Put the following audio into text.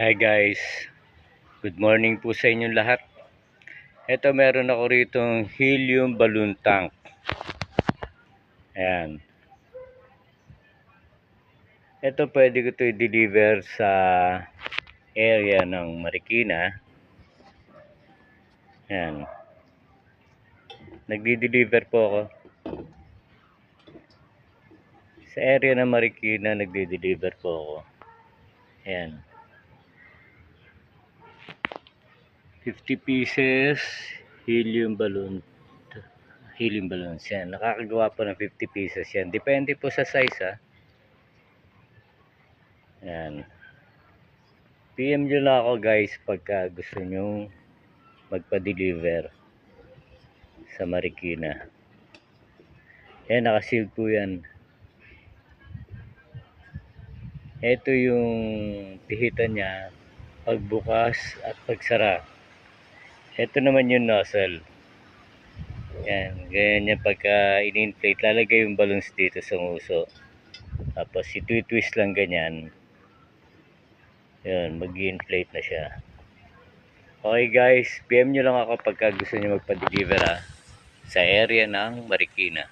Hi guys, good morning po sa inyong lahat. Ito meron ako rito helium balloon tank. Ayan. Ito pwede ko ito i-deliver sa area ng Marikina. Ayan. Nagdi-deliver po ako. Sa area ng Marikina, nagdi-deliver po ako. Ayan. 50 pieces helium balloon. Helium balloons yan. Nakakagawa po ng 50 pieces yan. Depende po sa size ha yan. PM nyo lang ako guys pagka gusto nyo magpa-deliver sa Marikina. Yan nakaseal po yan. Ito yung pihitan niya pagbukas at pagsara ito naman yung nozzle. Yan, ganyan yan pagka in-inflate. Lalagay yung balloons dito sa nguso. Tapos itwi-twist lang ganyan. Yan, mag-inflate na siya. Okay guys, PM nyo lang ako pagka gusto nyo magpa-deliver ha, sa area ng Marikina.